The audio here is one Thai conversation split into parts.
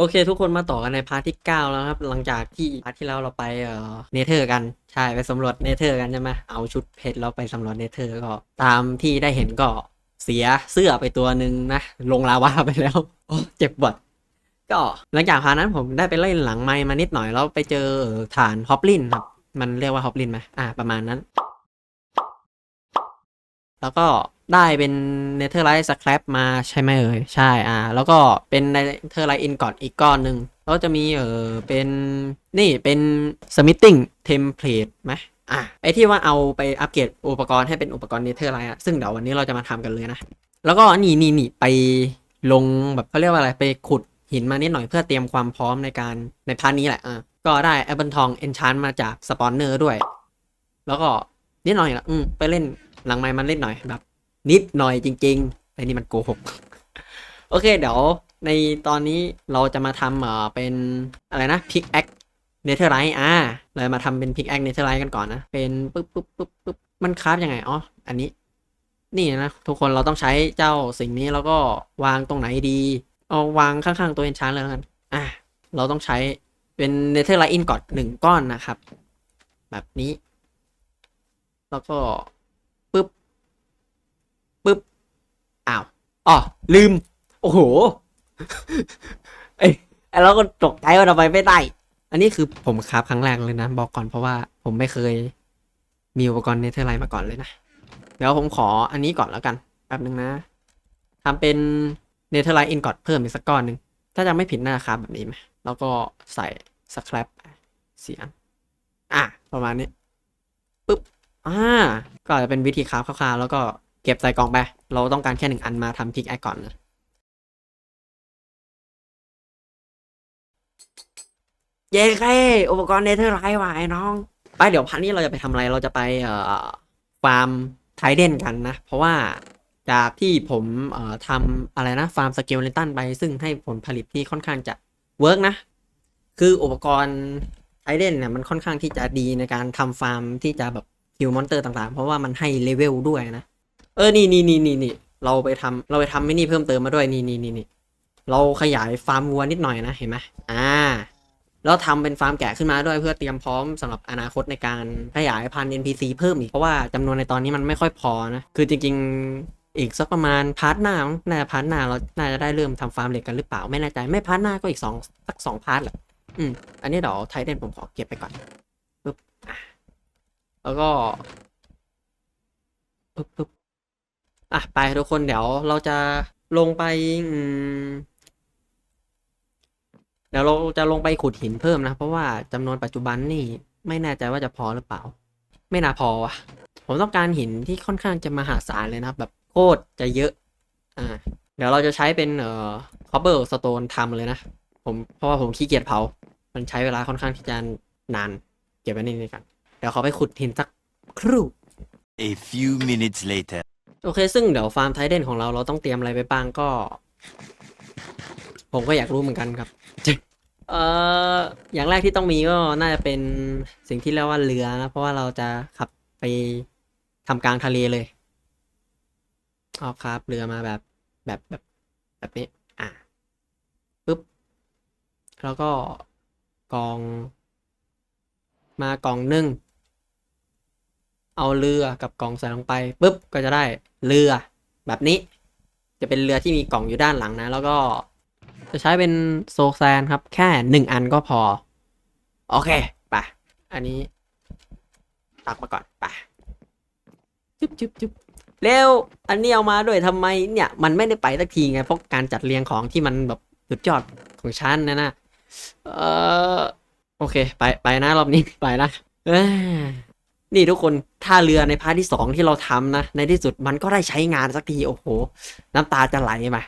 โอเค ทุกคนมาต่อกันในพาร์ทที่ 9 แล้วครับ หลังจากที่พาร์ทที่แล้วเราไปเอ่อเนเธอร์กันใช่ไปสำรวจเนเธอร์กันใช่ไหมเอาชุดเพชรแล้วไปสำรวจเนเธอร์ก็ตามที่ได้เห็นก็เสียเสื้อไปตัวหนึ่งนะลงลาวาไปแล้วโอ้เจ็บปวดก็หลังจากพาร์ทนั้นผมได้ไปเล่นหลังไมค์มานิดหน่อยแล้วไปเจอฐานฮอปลินครับมันเรียกว่าฮอปลินไหมอ่าประมาณนั้น แล้วก็ ได้เป็นเนเธอร์ไลท์สครับมาใช่ไหมเอ่ยใช่อ่า แล้วก็เป็นเนเธอร์ไลท์อินกอดอีกก้อนหนึ่งแล้วจะมีเออเป็นนี่เป็นสมิ t ติ้งเทมเพลตไหมอะไอที่ว่าเอาไปอัปเกรดอุปกรณ์ให้เป็นอุปกรณ์เนเธอร์ไลท์อะซึ่งเดี๋ยววันนี้เราจะมาทำกันเลยนะ แล้วก็นี่นี่นี่ไปลงแบบเขาเรียกว่าอะไรไปขุดหินมานิดหน่อยเพื่อเตรียมความพร้อมในการในพาร์ทนี้แหละอะก็ได้แอปเปิลทองเอนชานมาจากสปอนเนอร์ด้วย แล้วก็นิดหน่อยละอืมไปเล่นหลังไม้มันเล่นหน่อยแบบ นิดหน่อยจริงๆไอ้นี่มันโกหกโอเค เดี๋ยวในตอนนี้เราจะมาทำเอ่อเป็นอะไรนะพิกแอคเนเธอร์ไลท์อ่าเรามาทำเป็นพิกแอคเนเธอร์ไลท์กันก่อนนะ เป็นปุ๊บปุ๊บปุ๊บปุ๊บมันคราฟยังไงอ๋ออันนี้ นี่นะทุกคนเราต้องใช้เจ้าสิ่งนี้แล้วก็วางตรงไหนดี เอาวางข้างๆตัวเอนชานเลยกันอะเราต้องใช้เป็นเนเธอร์ไลท์อินก่อนหนึ่งก้อนนะครับ แบบนี้ แล้วก็ อ้าวอ๋อลืม โอ้โหเอ้ยไอ้เราก็ตกใจว่าทำไมไม่ได้ อันนี้คือผมคราฟครั้งแรกเลยนะ บอกก่อนเพราะว่าผมไม่เคย มีอุปกรณ์เนเธอร์ไลท์มาก่อนเลยนะเดี๋ยวผมขออันนี้ก่อนแล้วกันแป๊บนึงนะทำเป็นเนเธอร์ไลท์อินกอดเพิ่มอีกสักก้อนหนึ่งถ้าจะไม่ผิดหน้าครับแบบนี้ไหมแล้วก็ใส่สครับเสียงอะ ประมาณนี้ปึ๊บอ่าก็จจะเป็นวิธีคราฟคร่าวๆแล้วก็ เก็บใส่กล่องไป เราต้องการแค่หนึ่งอันมาทำพิกแอคก่อนนะเย้แค่อุปกรณ์เนเธอร์ไลท์ว่ะไอ้น้อง ไปเดี๋ยวพันนี้เราจะไปทำอะไรเราจะไปเอ่อฟาร์มไทเดนกันนะ เพราะว่าจากที่ผมเอ่อทำอะไรนะฟาร์มสเกลเลนตันไปซึ่งให้ผลผลิตที่ค่อนข้างจะเวิร์กนะ คืออุปกรณ์ไทเดนเนี่ยมันค่อนข้างที่จะดีในการทำฟาร์มที่จะแบบคิวมอนเตอร์ต่างๆ เพราะว่ามันให้เลเวลด้วยนะ ออนี่นี่นี่นี่นี่เราไปทำเราไปทำไม่นี่เพิ่มเติมมาด้วยนี่นี่นี่นี่เราขยายฟาร์มวัวนิดหน่อยนะเห็นไหมอ่าแล้วทำเป็นฟาร์มแกะขึ้นมาด้วยเพื่อเตรียมพร้อมสำหรับอนาคตในการขยายพันธุ์ NPC เพิ่มอีกเพราะว่าจำนวนในตอนนี้มันไม่ค่อยพอนะคือจริงๆอีกสักประมาณพาร์ทหน้าน่าจะพาร์ทหน้าเราน่าจะได้เริ่มทำฟาร์มเหล็กกันหรือเปล่าไม่แน่ใจไม่พาร์ทหน้าก็อีกสองสักสองพาร์ทแหละอืมอันนี้เดี๋ยวไทเดนผมขอเก็บไปก่อนปึ๊บแล้วก็ปึ๊บปึ๊บ อะไปทุกคนเดี๋ยวเราจะลงไปอืมเดี๋ยวเราจะลงไปขุดหินเพิ่มนะ เพราะว่าจำนวนปัจจุบันนี่ไม่แน่ใจว่าจะพอหรือเปล่า ไม่น่าพอว่ะ ผมต้องการหินที่ค่อนข้างจะมหาศาลเลยนะครับ แบบโคตรจะเยอะ อ่า เดี๋ยวเราจะใช้เป็นเอ่อ cobble stone ทำเลยนะ ผมเพราะว่าผมขี้เกียจเผา มันใช้เวลาค่อนข้างที่จะนาน เก็บไว้นี่นี่กัน เดี๋ยวขอไปขุดหินสักครู่ A few minutes later. โอเค ซึ่งเดี๋ยวฟาร์มไทเดนของเราเราต้องเตรียมอะไรไปบ้างก็ ผมก็อยากรู้เหมือนกันครับ เอ่อ อย่างแรกที่ต้องมีก็น่าจะเป็นสิ่งที่เรียกว่าเรือนะ เพราะว่าเราจะขับไปทำกลางทะเลเลยเอาครับ เรือมาแบบแบบแบบแบบนี้ อะปุ๊บ แล้วก็กอง มากองหนึ่ง เอาเรือกับกล่องใส่ลงไปปุ๊บก็จะได้เรือแบบนี้ จะเป็นเรือที่มีกล่องอยู่ด้านหลังนะ แล้วก็จะใช้เป็นโซแซนครับ แค่หนึ่งอันก็พอ โอเคไปอันนี้ ตักมาก่อนไปจุ๊บจุ๊บจุ๊บเร็วอันนี้เอามาด้วยทำไมเนี่ย มันไม่ได้ไปสักทีไงเพราะการจัดเรียงของที่มันแบบสุดยอดของฉันนะนะเออโอเค ไปไปนะรอบนี้ไปนะเอ้ย นี่ทุกคนท่าเรือในพาร์ทที่สองที่เราทำนะ ในที่สุดมันก็ได้ใช้งานสักที โอ้โห น้ำตาจะไหลมา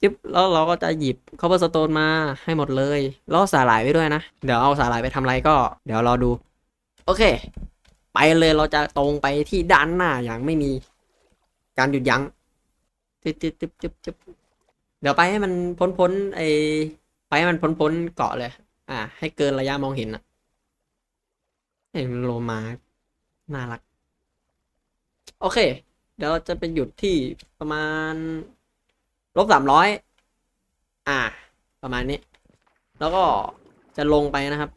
จิ๊บแล้วเราก็จะหยิบคอ v เ r อร์สโตนมาให้หมดเลยแล้วสาหร่ายไปด้วยนะ เดี๋ยวเอาสาหร่ายไปทำอะไรก็ เดี๋ยวรอดู โอเค ไปเลยเราจะตรงไปที่ด้านหน้าอย่างไม่มีการหยุดยั้งจิ๊บจิ๊บจิ๊บจิ๊บจิ๊บเดี๋ยวไปให้มันพ้นพ้นๆไอไปให้มันพ้นพ้นๆเกาะเลย อ่า ให้เกินระยะมองเห็นอะเห็นโลมา น่ารัก โอเค เดี๋ยวจะไปหยุดที่ประมาณลบสามร้อยอ่า ประมาณนี้ แล้วก็จะลงไปนะครับ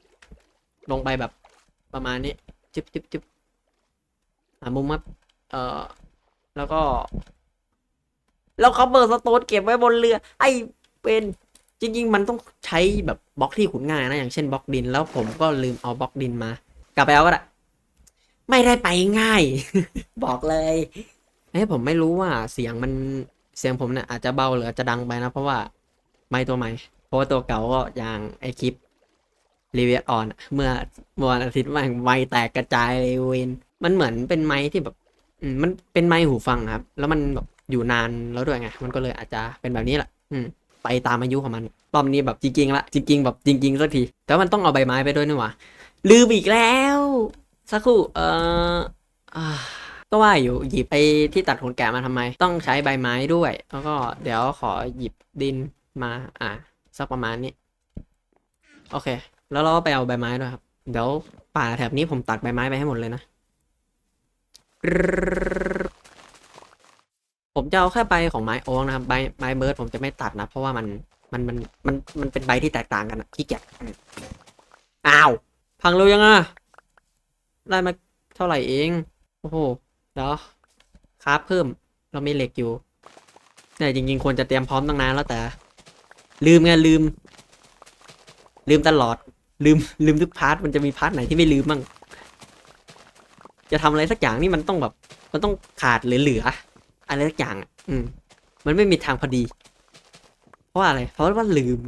ลงไปแบบประมาณนี้จิบจิบจิบหามุมครับเอ่อแล้วก็ แล้วเขาเบิร์สโตนเก็บไว้บนเรือ ไอเป็นจริง ๆ มันต้องใช้แบบบล็อกที่ขุดง่ายนะ อย่างเช่นบล็อกดิน แล้วผมก็ลืมเอาบล็อกดินมา กลับไปเอาก็ได้ ไม่ได้ไปง่าย บอกเลยเอ้ยผมไม่รู้ว่าเสียงมันเสียงผมเนี่ยอาจจะเบาหรืออาจจะดังไปนะ เพราะว่าไม่ตัวใหม่เพราะว่าตัวเก่าก็อย่างไอคลิปรีวิวออนเมื่อเมื่อวันอาทิตย์แม่งไมค์แตกกระจายเลยเวนมันเหมือนเป็นไม้ที่แบบอืมมันเป็นไม้หูฟังครับ แล้วมันแบบอยู่นานแล้วด้วยไงมันก็เลยอาจจะเป็นแบบนี้แหละอืมไปตามอายุของมันรอบนี้แบบจริงๆละจริงๆแบบจริงๆสักทีแต่ว่ามันต้องเอาใบไม้ไปด้วยนี่หว่าลืมอีกแล้ว สักครู่เอ่ออ่าก็ว่าอยู่หยิบไปที่ตัดขนแกะมาทำไม ต้องใช้ใบไม้ด้วย แล้วก็เดี๋ยวขอหยิบดินมาอ่าสักประมาณนี้ โอเค แล้วเราก็ไปเอาใบไม้ด้วยครับ เดี๋ยวป่าแถบนี้ผมตัดใบไม้ไปให้หมดเลยนะ ผมจะเอาแค่ใบของไม้โอ๊กนะครับใบไม้เบิร์ดผมจะไม่ตัดนะ เพราะว่ามันมันมันมันมันเป็นใบที่แตกต่างกันอะขี้เกียจอ้าว พังเร็วยังอะ ได้มาเท่าไหร่เอง โอ้โหเดี๋ยวคราฟเพิ่มเรามีเหล็กอยู่เนี่ยจริง ๆควรจะเตรียมพร้อมตั้งนานแล้วแต่ ลืมไงลืม ลืมตลอด ลืมลืมทุกพาร์ทมันจะมีพาร์ทไหนที่ไม่ลืมบ้างจะทำอะไรสักอย่างนี่มันต้องแบบ มันต้องขาดหรือเหลือ อะไรสักอย่างอะอืม มันไม่มีทางพอดี เพราะว่าอะไร เพราะว่าลืม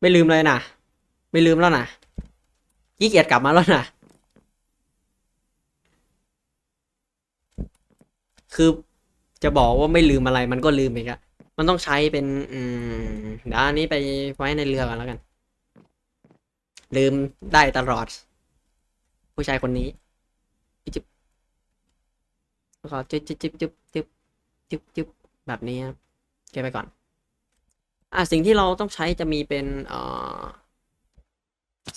ไม่ลืมเลยนะไม่ลืมแล้วนะขี้เกียจกลับมาแล้วนะคือจะบอกว่าไม่ลืมอะไรมันก็ลืมอีกอะมันต้องใช้เป็น อืมเดี๋ยวอันนี้ไปไว้ในเรือก่อนแล้วกัน ลืมได้ตลอด ผู้ชายคนนี้จิ๊บแล้วก็จิ๊บจิ๊บจิ๊บจิ๊บจิ๊บจิ๊บจิ๊บแบบนี้ครับเก็บไปก่อน อะสิ่งที่เราต้องใช้จะมีเป็นเอ่อ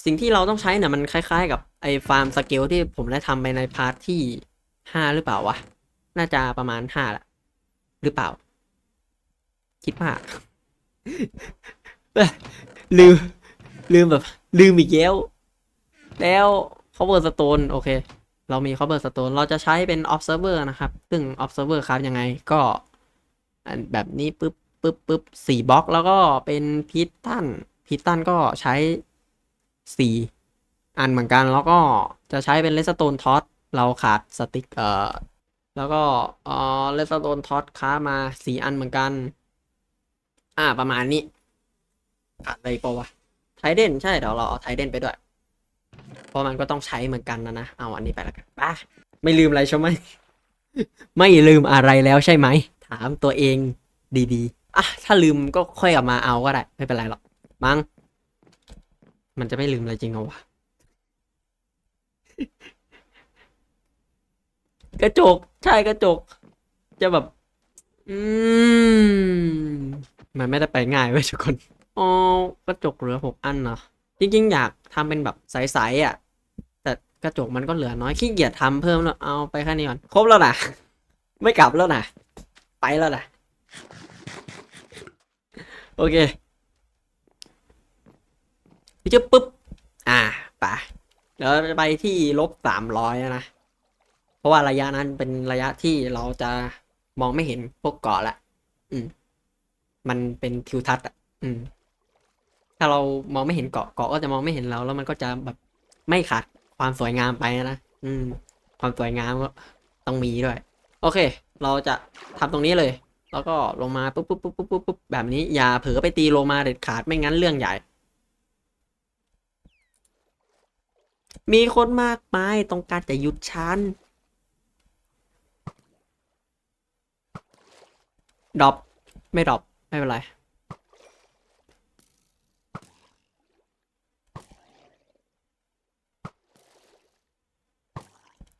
สิ่งที่เราต้องใช้เนี่ยมันคล้าย ๆ กับไอ้ฟาร์มสเกลที่ผมได้ทำไปในพาร์ทที่ห้าหรือเปล่าวะ น่าจะประมาณห้าแหละหรือเปล่า คิดว่าลืม ลืมแบบ ลืมอีกแล้วแล้ว cover stone โอเค เรามี cover stone เราจะใช้เป็น observer นะครับ ซึ่ง observer ครับยังไงก็อันแบบนี้ปึ๊บ ปึ๊บปึ๊บสี่บล็อกแล้วก็เป็นพิทตันพิทตันก็ใช้สี่อันเหมือนกันแล้วก็จะใช้เป็น redstone torch เราขาดสติกเอ่อแล้วก็เออ redstone torch ค้ามาสี่อันเหมือนกัน อ่าประมาณนี้ขาดอะไรอีกปะวะไทเดนใช่เดี๋ยวเราเอาไทเดนไปด้วย เพราะมันก็ต้องใช้เหมือนกันนะนะ เอาอันนี้ไปแล้วกันป้าไม่ลืมอะไรใช่ไหม ไม่ลืมอะไรแล้วใช่ไหม ถามตัวเองดีๆ อะถ้าลืมก็ค่อยกลับมาเอาก็ได้ ไม่เป็นไรหรอก มั้ง มันจะไม่ลืมอะไรจริงเหรอวะกระจก ใช่กระจก จะแบบ อืม มันไม่ได้ไปง่ายเว้ยทุกคนอ๋อกระจกเหลือหกอันเหรอจริงๆ อยากทำเป็นแบบใสๆอะ แต่กระจกมันก็เหลือน้อยขี้เกียจทำเพิ่มแล้วเอาไปแค่นี้ก่อนครบแล้วนะไม่กลับแล้วนะไปแล้วนะ โอเคพี่จะปุ๊บ อ่าไปเดี๋ยวไปที่ลบสามร้อยนะ เพราะว่าระยะนั้นเป็นระยะที่เราจะมองไม่เห็นพวกเกาะละ อืม มันเป็นทิวทัศน์อะ อืม ถ้าเรามองไม่เห็นเกาะเกาะก็จะมองไม่เห็นเรา แล้วมันก็จะแบบไม่ขาดความสวยงามไปนะ อืม ความสวยงามก็ต้องมีด้วย โอเค เราจะทำตรงนี้เลย แล้วก็ลงมาปุ๊บปุ๊บปุ๊บปุ๊บปุ๊บแบบนี้อย่าเผลอไปตีโลมาเด็ดขาดไม่งั้นเรื่องใหญ่ มีคนมากมายต้องการจะหยุดฉันดรอปไม่ดรอปไม่เป็นไร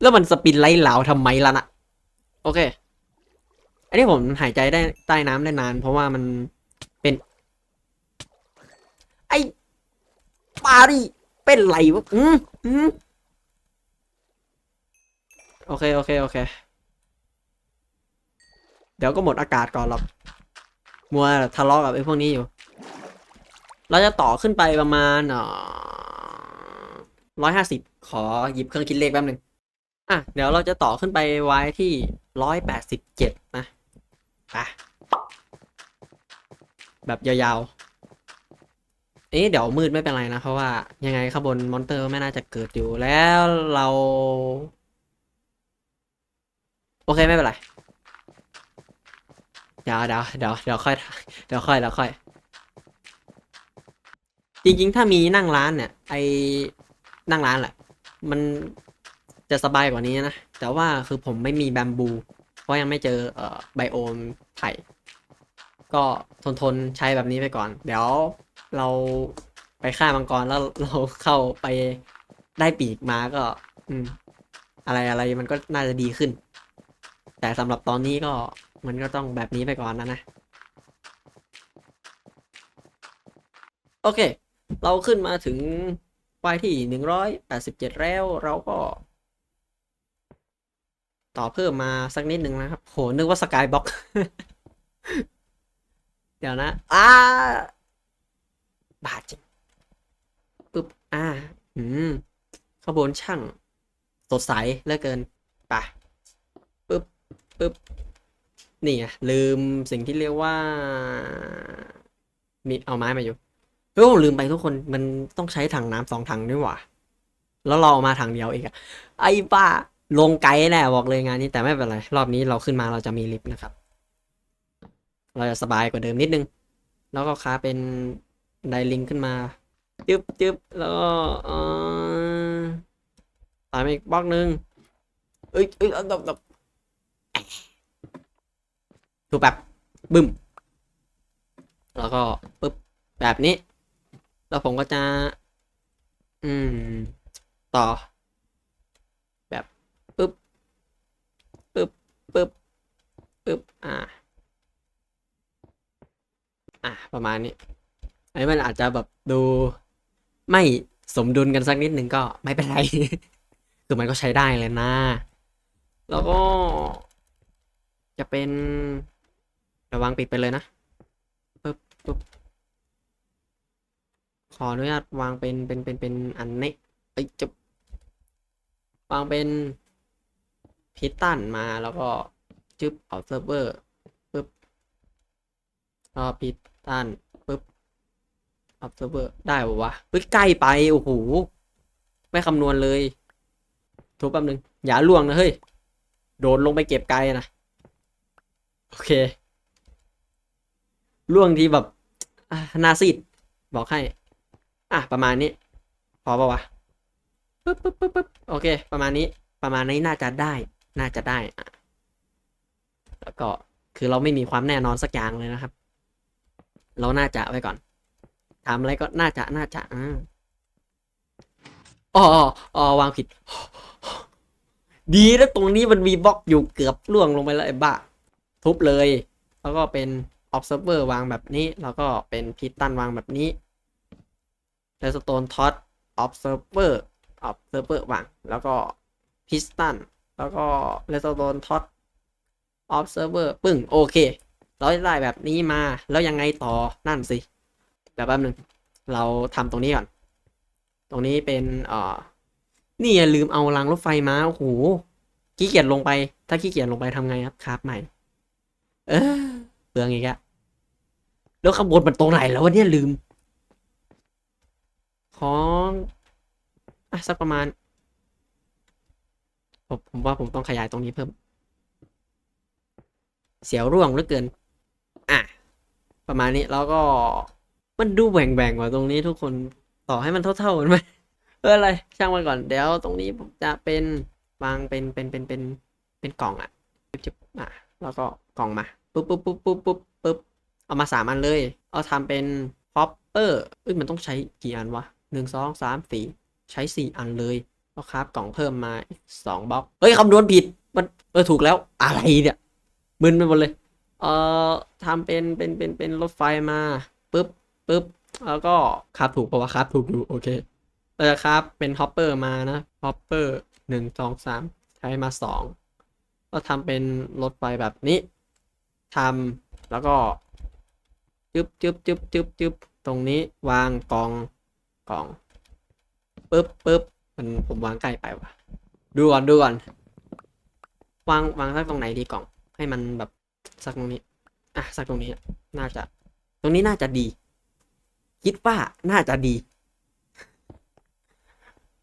แล้วมันสปินไล่เหลาทำไมล่ะนะโอเค อันนี้ผมหายใจได้ใต้น้ำได้นาน เพราะว่ามันเป็น ไอ้ปาดิเป็นไรวะอืมอืมโอเค โอเค โอเค เดี๋ยวก็หมดอากาศก่อนหรอกมัวทะเลาะกับไอ้พวกนี้อยู่ เราจะต่อขึ้นไปประมาณร้อยห้าสิบขอหยิบเครื่องคิดเลขแป๊บหนึ่งอะ เดี๋ยวเราจะต่อขึ้นไปไว้ที่ร้อยแปดสิบเจ็ดนะ อะแบบยาวๆ เอ๊ะเดี๋ยวมืดไม่เป็นไรนะ เพราะว่ายังไงข้างบนมอนเตอร์ไม่น่าจะเกิดอยู่แล้วเรา โอเคไม่เป็นไร เดี๋ยวเดี๋ยวเดี๋ยวเดี๋ยวค่อยเดี๋ยวค่อยเดี๋ยวค่อย จริงๆ ถ้ามีนั่งร้านเนี่ย ไอ้นั่งร้านแหละ มันจะสบายกว่านี้นะ แต่ว่าคือผมไม่มีแบมบู ราะยังไม่เจอเอ่อไบโอมไผ่ก็ทนทนใช้แบบนี้ไปก่อน เดี๋ยวเราไปฆ่ามังกรแล้วเราเข้าไปได้ปีกมาก็ อืม อะไรอะไรมันก็น่าจะดีขึ้น แต่สำหรับตอนนี้ก็มันก็ต้องแบบนี้ไปก่อนนะนะ โอเค เราขึ้นมาถึงไฟที่หนึ่งร้อยแปดสิบเจ็ดแล้วเราก็ ต่อเพิ่มมาสักนิดหนึ่งนะครับ โห นึกว่าสกายบ็อกเดี๋ยวนะ อ้า บาดจริงปึ๊บ อ่า อืมขบวนช่าง สดใสเหลือเกินปะปึ๊บ ปึ๊บ นี่ไงลืมสิ่งที่เรียกว่า มีเอาไม้มาอยู่เฮ้ยผมลืมไปทุกคน มันต้องใช้ถังน้ำสองถังด้วยว่ะแล้วเราเอามาถังเดียวเองอะไอ้บ้า ลงไกลแน่บอกเลยงานนี้แต่ไม่เป็นไร รอบนี้เราขึ้นมาเราจะมีลิฟต์นะครับ เราจะสบายกว่าเดิมนิดนึง แล้วก็ค้าเป็นไดลิงขึ้นมาจึ๊บจึ๊บแล้วก็ตามอีกบล็อกหนึ่งเอ้ยเอ้ยเอาแบบแบบดูแบบบึ้ม แล้วก็ปึ๊บแบบนี้ แล้วผมก็จะ อืม ต่อ แบบปึ๊บ ปึ๊บปึ๊บอ่า อะประมาณนี้ไอ้มันอาจจะแบบดูไม่สมดุลกันสักนิดหนึ่งก็ไม่เป็นไร คือมันก็ใช้ได้เลยนะ แล้วก็ จะเป็นระวังปิดไปเลยนะปึ๊บปึ๊บขออนุญาตวางเป็นเป็นเป็นเป็นอันนี้เอ้จะวางเป็น พิสตันมาแล้วก็จึ๊บเอาเซิร์ฟเวอร์ปึ๊บแล้วก็พิสตันปึ๊บเอาเซิร์ฟเวอร์ได้ปะวะเฮ้ยใกล้ไปโอ้โหไม่คำนวณเลยทุบแป๊บนึงอย่าล่วงนะเฮ้ยโดดลงไปเก็บไกลนะโอเคล่วงที่แบบอะหนาซีดบอกให้ อะประมาณนี้ พอปะวะปึ๊บปึ๊บปึ๊บปึ๊บโอเค ประมาณนี้ ประมาณนี้น่าจะได้ น่าจะได้อะแล้วก็คือเราไม่มีความแน่นอนสักอย่างเลยนะครับ เราน่าจะไว้ก่อนทำอะไรก็น่าจะน่าจะอ่าอ๋ออ๋อวางผิด ดีแล้วตรงนี้มันมีบล็อกอยู่เกือบล่วงลงไปแล้วไอ้บ้า ทุบเลย แล้วก็เป็น observer วางแบบนี้ แล้วก็เป็นพิตันวางแบบนี้ redstone tot observer observer วาง แล้วก็ piston แล้วก็ redstone tot observer ปึ้ง โอเค เราได้แบบนี้มาแล้วยังไงต่อนั่นสิเดี๋ยวแป๊บนึง เราทำตรงนี้ก่อน ตรงนี้เป็นเอ่อนี่อย่าลืมเอารางรถไฟมาโอ้โหขี้เกียจลงไป ถ้าขี้เกียจลงไปทำไงครับครับใหม่ เออเปลืองอีกอะแล้วข้างบนมันตรงไหนแล้ววะเนี่ยลืม ของอะสักประมาณ ผมผมว่าผมต้องขยายตรงนี้เพิ่ม เสียวร่วงเหลือเกิน อะ ประมาณนี้แล้วก็มันดูแหว่งๆกว่าตรงนี้ทุกคนต่อให้มันเท่าๆกันไหมเอออะไร ช่างมันก่อนเดี๋ยวตรงนี้ผมจะเป็นวางเป็นเป็นเป็นเป็นเป็นกล่องอะจิ๊บอะแล้วก็กล่องมาปุ๊บปุ๊บปุ๊บปุ๊บปุ๊บปุ๊บเอามาสามอันเลย เอาทำเป็นพอปเปอร์เอ้ยมันต้องใช้กี่อันวะหนึ่งสองสามสี่ใช้สี่อันเลย แล้วครับกล่องเพิ่มมาสองบล็อกเฮ้ยคำนวณผิดมันเออถูกแล้วอะไรเนี่ยมึนไปหมดเลย เอ่อทำเป็นเป็นเป็นเป็นรถไฟมาปุ๊บปุ๊บแล้วก็ครับถูกเพราะว่าครับถูกอยู่โอเคเราจะครับเป็นฮอปเปอร์มานะฮอปเปอร์หนึ่งสองสามใช้มาสองก็ทำเป็นรถไฟแบบนี้ทำแล้วก็จึ๊บจึ๊บจึ๊บจึ๊บจึ๊บตรงนี้วางกองกองปึ๊บปึ๊บ มันผมวางใกล้ไปว่ะ ดูก่อนดูก่อน วางวางสักตรงไหนดีกล่อง ให้มันแบบสักตรงนี้ อะสักตรงนี้ น่าจะ ตรงนี้น่าจะดี คิดว่าน่าจะดี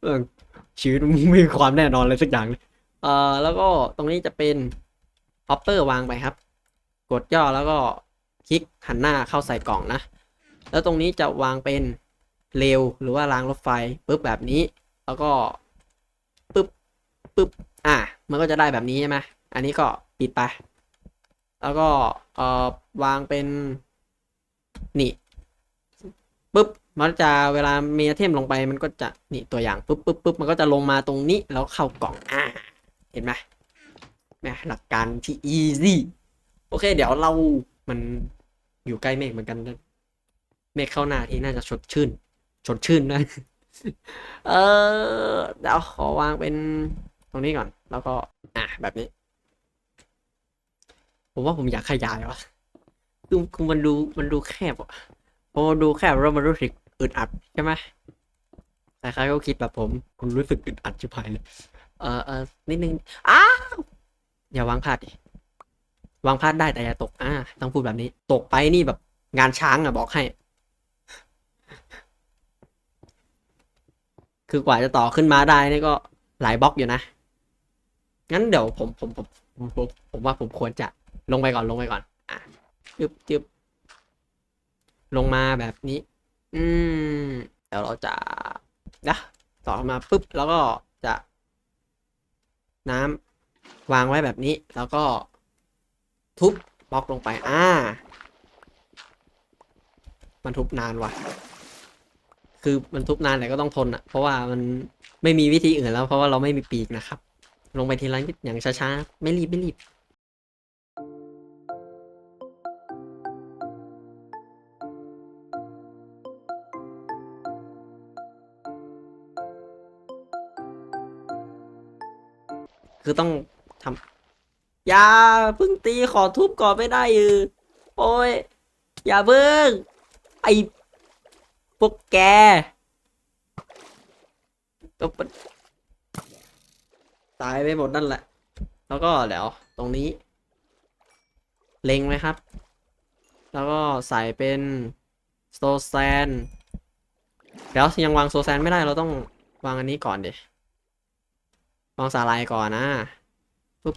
เออชีวิตไม่มีความแน่นอนเลยสักอย่างเลยเอ่อแล้วก็ตรงนี้จะเป็นฮอปเปอร์วางไปครับ กดย่อแล้วก็คลิกหันหน้าเข้าใส่กล่องนะ แล้วตรงนี้จะวางเป็นเร็วหรือว่ารางรถไฟปุ๊บแบบนี้ แล้วก็ปุ๊บปุ๊บอะมันก็จะได้แบบนี้ใช่ไหมอันนี้ก็ปิดไป แล้วก็เอ่อวางเป็นนี่ปุ๊บมันจะเวลามีไอเทมลงไปมันก็จะนี่ตัวอย่างปุ๊บปุ๊บปุ๊บมันก็จะลงมาตรงนี้แล้วเข้ากล่องอ่าเห็นไหมแหมหลักการที่ easy โอเค เดี๋ยวเรามันอยู่ใกล้เมฆเหมือนกัน เมฆเข้าหน้าที่น่าจะสดชื่นสดชื่นนะ เออเดี๋ยวขอวางเป็นตรงนี้ก่อน แล้วก็ อะแบบนี้ ผมว่าผมอยากขยายว่ะคือคือมันดูมันดูแคบอะพอดูแคบแล้วมันรู้สึกอึดอัดใช่ไหมใครๆก็คิดแบบผมคุณรู้สึกอึดอัดชิบหายเลยเออเออนิดนึงอ้าวอย่าวางพลาดดิวางพลาดได้แต่อย่าตก อ่า ต้องพูดแบบนี้ ตกไปนี่แบบงานช้างอะบอกให้ คือกว่าจะต่อขึ้นมาได้นี่ก็หลายบล็อกอยู่นะ งั้นเดี๋ยวผมผมผมผมผมผมว่าผมควรจะลงไปก่อนลงไปก่อน อะจึบจึบลงมาแบบนี้ อืมเดี๋ยวเราจะนะต่อมาปุ๊บแล้วก็จะ น้ำวางไว้แบบนี้ แล้วก็ทุบบล็อกลงไป อ่า มันทุบนานว่ะ คือมันทุบนานแต่ก็ต้องทนอะ เพราะว่ามันไม่มีวิธีอื่นแล้ว เพราะว่าเราไม่มีปีกนะครับ ลงไปทีละนิดอย่างช้าๆ ไม่รีบไม่รีบคือต้องทำอย่าเพิ่งตีขอทุบก่อนไม่ได้เออโอ้ย อย่าเพิ่ง ไอ พวกแกก็ตายไปหมดนั่นแหละ แล้วก็เดี๋ยวตรงนี้ เล็งไหมครับ แล้วก็ใส่เป็นโซแซนเดี๋ยวยังวางโซแซนไม่ได้เราต้องวางอันนี้ก่อนดิวางสาลายก่อนนะปุ๊บ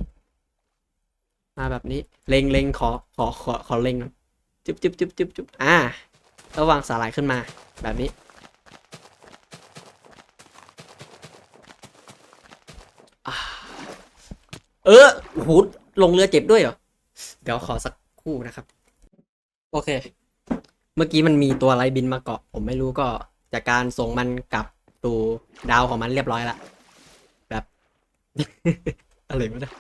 มาแบบนี้ เล็งเล็งขอขอขอขอเล็ง จุ๊บจุ๊บจุ๊บจุ๊บจุ๊บอ่า แล้ววางสาลายขึ้นมาแบบนี้ เออโอ้โหลงเรือเจ็บด้วยเหรอ เดี๋ยวขอสักคู่นะครับ โอเค เมื่อกี้มันมีตัวอะไรบินมาเกาะ ผมไม่รู้ก็จากการส่งมันกลับสู่ดาวของมันเรียบร้อยละแบบ อะไรไม่ได้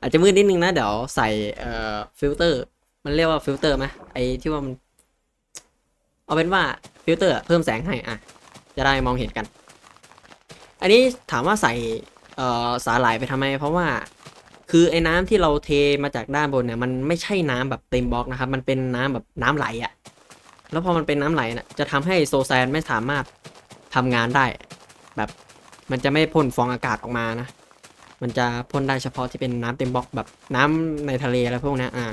อาจจะมืดนิดนึงนะ เดี๋ยวใส่เอ่อฟิลเตอร์ มันเรียกว่าฟิลเตอร์ไหมไอที่ว่ามัน เอาเป็นว่าฟิลเตอร์เพิ่มแสงให้อะจะได้มองเห็นกัน อันนี้ถามว่าใส่เอ่อสาหร่ายไปทำไม เพราะว่าคือไอ้น้ำที่เราเทมาจากด้านบนเนี่ยมันไม่ใช่น้ำแบบเต็มบล็อกนะครับ มันเป็นน้ำแบบน้ำไหลอะ่ะ แล้วพอมันเป็นน้ำไหลน่ะจะทำให้โซแซนไม่สามารถทำงานได้ แบบมันจะไม่พ่นฟองอากาศออกมานะ มันจะพ่นได้เฉพาะที่เป็นน้ำเต็มบล็อกแบบน้ำในทะเลอะไรพวกนี้อ่า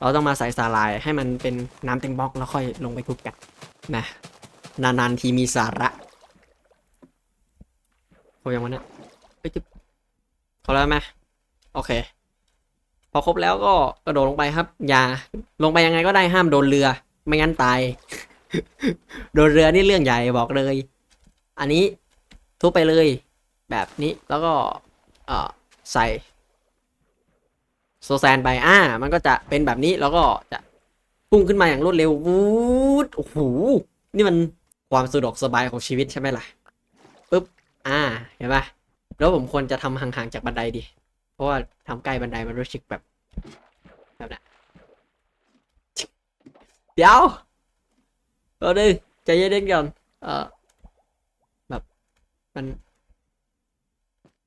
เราต้องมาใส่สาหร่ายให้มันเป็นน้ำเต็มบล็อกแล้วค่อยลงไปคลุกกันนะนานๆทีมีสาระครบยังวันนี้ไปจุ๊บเขาแล้วไหมโอเค พอครบแล้วก็กระโดดลงไปครับ อย่าลงไปยังไงก็ได้ห้ามโดนเรือ ไม่งั้นตาย โดนเรือนี่เรื่องใหญ่บอกเลย อันนี้ทุบไปเลย แบบนี้แล้วก็ใส่ โซแซนไปอ่า มันก็จะเป็นแบบนี้แล้วก็จะพุ่งขึ้นมาอย่างรวดเร็ววูดโอ้โหนี่มันความสะดวกสบายของชีวิตใช่ไหมล่ะปุ๊บอ่าเห็นปะแล้วผมควรจะทำห่างๆจากบันไดดิเพราะว่าทำใกล้บันไดมันรู้สึกแบบแบบนั้นเดี๋ยวเราดึงใจเย็นๆก่อนเออแบบมัน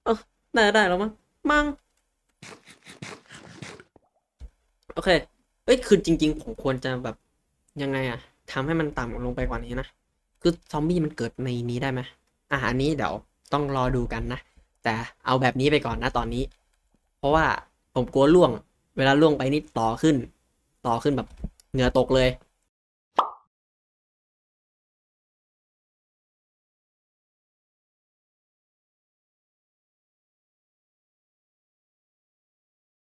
เออได้ได้แล้วมั้งมั้ง โอเค เอ้ย คือจริง ๆ ผมควรจะแบบยังไงอะทำให้มันต่ำลงไปกว่านี้นะ คือซอมบี้มันเกิดในนี้ได้ไหมอ่าอันนี้เดี๋ยวต้องรอดูกันนะ แต่เอาแบบนี้ไปก่อนนะตอนนี้ เพราะว่าผมกลัวล่วง เวลาล่วงไปนี่ต่อขึ้น ต่อขึ้นแบบเหงื่อตกเลย